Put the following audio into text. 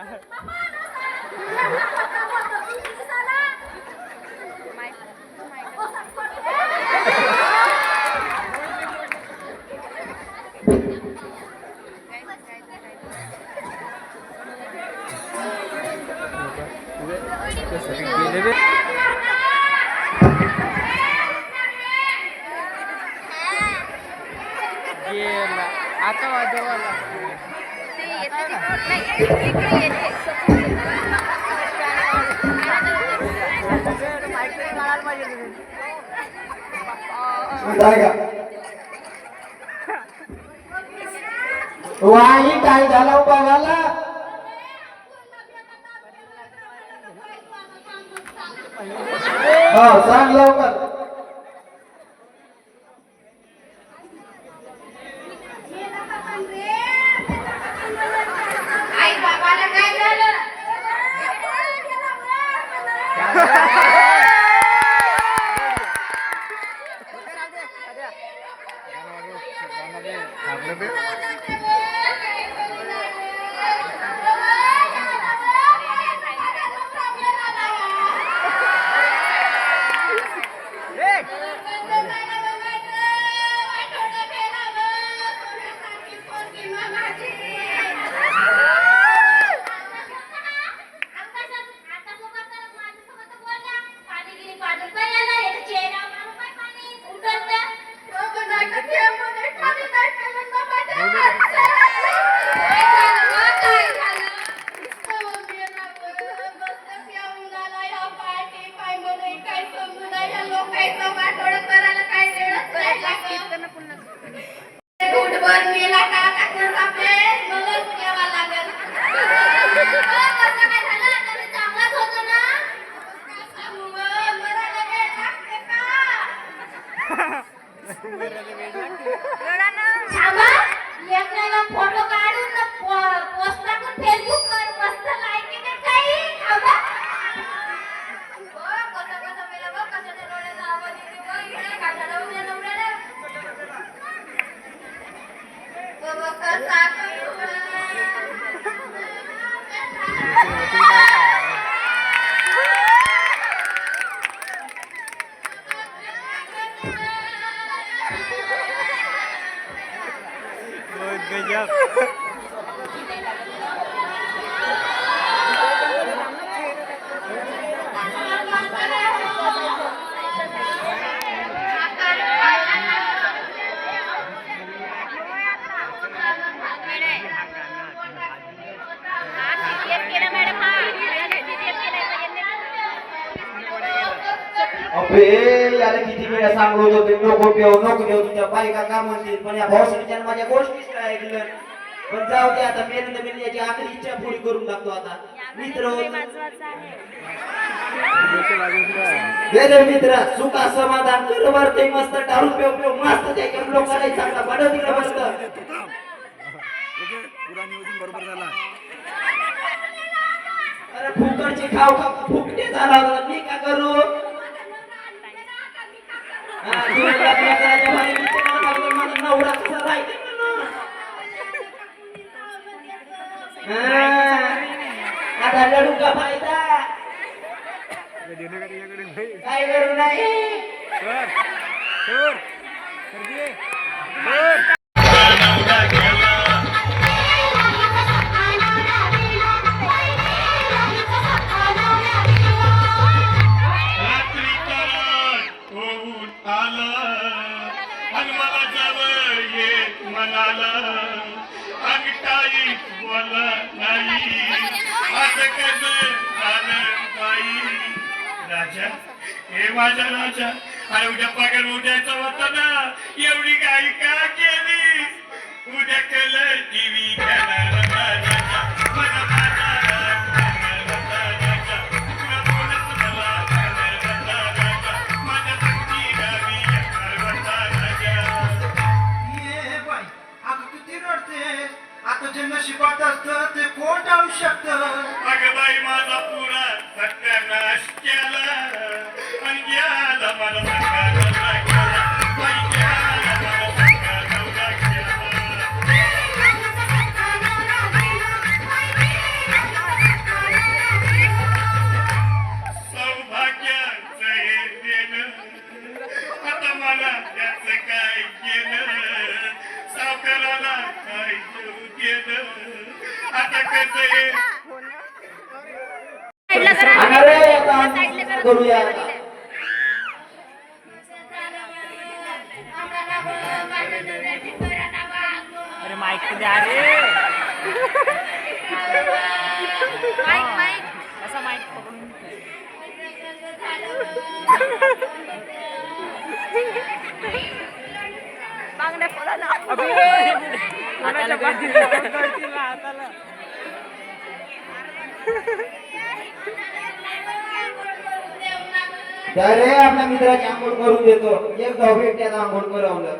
ya. Gila, atau ada orang. Wai काय झाला हो बघायला हो सांग लवकर आई बाबाला काय झालं फुटबॉल मेला का काकूर कापले मलाच घ्यावा लागेल कसं काय झालं आता मी चांगलाच होतो ना काय सांगू मग, मरायला वेळ लागते का? थांबा, लेकराला फोटो काढून पोस्ट टाकून फेसबुक वर मस्त अबे याला किती वेळा सांगलो होतो ते नको पेव नको देऊ तुझ्या बायका का म्हणतील? पण या भाऊसाहेबांच्या माझ्या गोष्टीच काय ऐकलं? पण जाऊ दे आता मेन मेन याची आखरी इच्छा पुरी करून टाकतो आता. मित्र हो मित्र सुखा समाधान कर वर ते मस्त दारू पेव पेव मस्त त्या एम लोकांना चांगला बनव तिकडे मस्त. पुरा नियोजन बरोबर झाला अरे फुकटची खाऊ खा फुकटे झाला मी का करू? आता लढू का फायदा काय करू नाही म्हणाला अंगठाई नाही. असं कसं झालं बाई? राजा हे माझा राजा. अरे उद्या पगार उद्याचा होता ना. एवढी गायिका का केली? उद्या केलं टीव्ही तू. आता जे नशिबात असत ते कोण टाळू शकत? अगं बाई माझा पुरा सत्यानाश केला. आणि गेला मला करूया अरे माईक तर द्या रे माईक माईक असा माईक पकडून बांगड्या फोडा ना हाताला. तर आपल्या मित्राची आंघोळ करून देतो. एक धाव भेटत्यात आंघोळ करवलं.